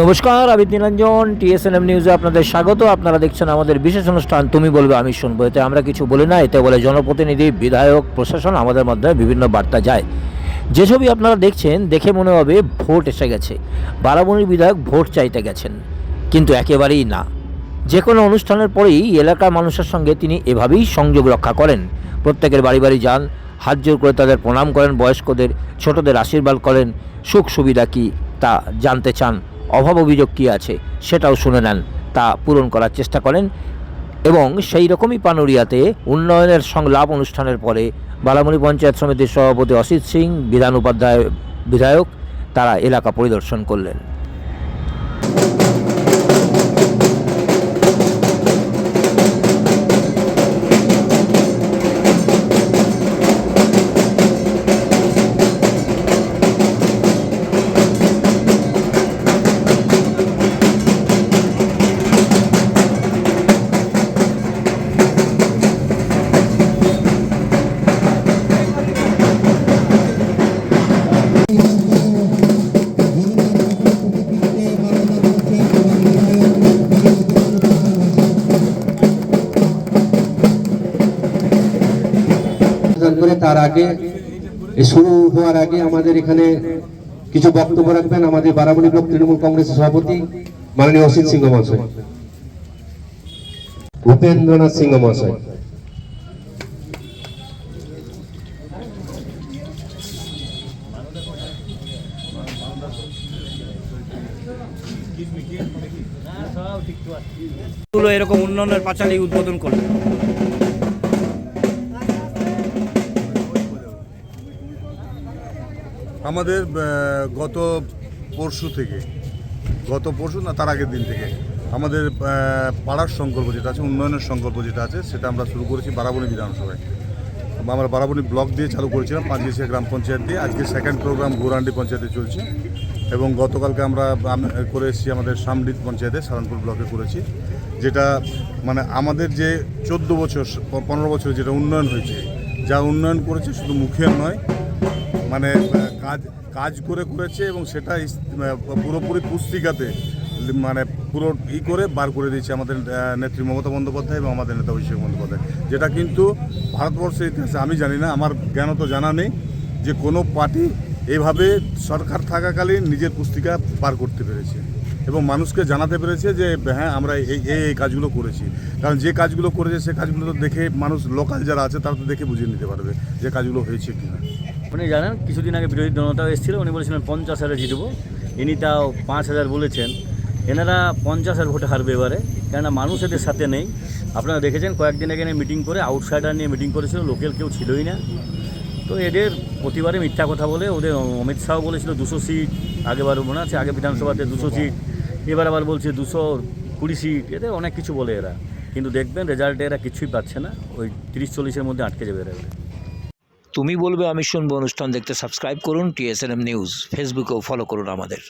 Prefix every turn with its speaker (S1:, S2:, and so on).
S1: নমস্কার, আমি নীলাঞ্জন, টিএসএনএম নিউজে আপনাদের স্বাগত। আপনারা দেখছেন আমাদের বিশেষ অনুষ্ঠান, তুমি বলবে, আমি শুনব। এতে আমরা কিছু বলি না, এতে বলে জনপ্রতিনিধি, বিধায়ক, প্রশাসন আমাদের মাধ্যমে বিভিন্ন বার্তা যায়। যে ছবি আপনারা দেখছেন, দেখে মনে হবে ভোট এসে গেছে। বারাবণীর বিধায়ক ভোট চাইতে গেছেন, কিন্তু একেবারেই না। যে কোনো অনুষ্ঠানের পরেই এলাকার মানুষের সঙ্গে তিনি এভাবেই সংযোগ রক্ষা করেন। প্রত্যেকের বাড়ি বাড়ি যান, হাত জোর করে তাদের প্রণাম করেন, বয়স্কদের, ছোটদের আশীর্বাদ করেন সুখ সুবিধা কী তা জানতে চান। অভাব অভিযোগ কী আছে সেটাও শুনে নেন। তা পূরণ করার চেষ্টা করেন এবং সেই রকমই পানুরিয়াতে উন্নয়নের সংলাপ অনুষ্ঠানের পরে বালামুড়ি পঞ্চায়েত সমিতির সভাপতি অসিত সিং, বিধান উপাধ্যায়, বিধায়ক, তারা এলাকা পরিদর্শন করলেন।
S2: তার আগে শুরু হওয়ার আগে আমাদের এখানে কিছু বক্তব্য রাখবেন। আমাদের বারামণি ব্লক তৃণমূল কংগ্রেসের সভাপতি মাননীয় অসিত সিংহ মহাশয়। ভূপেন্দ্রনাথ সিংহ মহাশয়।
S3: এরকম উন্নয়নের পাঁচালী উদ্বোধন করলেন
S4: আমাদের গত পরশু থেকে, গত পরশু না, তার আগের দিন থেকে আমাদের পাড়ার সংকল্প যেটা আছে, উন্নয়নের সংকল্প যেটা আছে, সেটা আমরা শুরু করেছি বারাবণী বিধানসভায়। আমরা বারাবণী ব্লক দিয়ে চালু করেছিলাম, পাঁচগেছিয়া গ্রাম পঞ্চায়েত দিয়ে। আজকে সেকেন্ড প্রোগ্রাম গৌরান্ডি পঞ্চায়েতে চলছে এবং গতকালকে আমরা করে এসেছি আমাদের সামডিত পঞ্চায়েতে, সারানপুর ব্লকে করেছি, যেটা মানে আমাদের যে চোদ্দ বছর, পনেরো বছর যেটা উন্নয়ন হয়েছে, যা উন্নয়ন করেছে শুধু মুখের নয় মানে কাজ কাজ করে করেছে এবং সেটা পুরোপুরি পুস্তিকাতে মানে পুরো ই করে বার করে দিয়েছে আমাদের নেত্রী মমতা বন্দ্যোপাধ্যায় এবং আমাদের নেতা অভিষেক বন্দ্যোপাধ্যায়। যেটা কিন্তু ভারতবর্ষের ইতিহাসে, আমি জানি না, আমার জ্ঞান তো জানা নেই, যে কোনো পার্টি এভাবে সরকার থাকাকালীন নিজের পুস্তিকা পার করতে পেরেছে এবং মানুষকে জানাতে পেরেছে যে হ্যাঁ আমরা এই এই এই কাজগুলো করেছি। কারণ যে কাজগুলো করেছে, সে কাজগুলো তো দেখে মানুষ, লোকাল যারা আছে, তারা তো দেখে বুঝিয়ে নিতে পারবে যে কাজগুলো হয়েছে কিনা।
S3: উনি জানেন, কিছুদিন আগে বিরোধী দলনেতাও এসেছিল, উনি বলেছিলেন পঞ্চাশ হাজার জিতবো। ইনি তাও পাঁচ হাজার বলেছেন। এনারা পঞ্চাশ হাজার ভোটে হারবে এবারে। কেননা মানুষ এদের সাথে নেই। আপনারা দেখেছেন, কয়েকদিন আগে মিটিং করে আউটসাইডার নিয়ে মিটিং করেছিল, লোকাল কেউ ছিলই না। তো এদের প্রতিবারে মিথ্যা কথা বলে ওদের অমিত শাহ বলেছিল, দুশো সিট আগেবার মনে আছে, আগে বিধানসভাতে দুশো সিট, এবার আবার বলছে দুশো কুড়ি সিট, এদের অনেক কিছু বলে এরা। কিন্তু দেখবেন রেজাল্টে এরা কিছুই পাচ্ছে না। ওই তিরিশ চল্লিশের মধ্যে আটকে যাবে এরা।
S1: তুমি বলবে আমি শুনব অনুষ্ঠান দেখতে। সাবস্ক্রাইব করুন টিএসএনএম নিউজ ফেসবুকেও ফলো করুন আমাদের।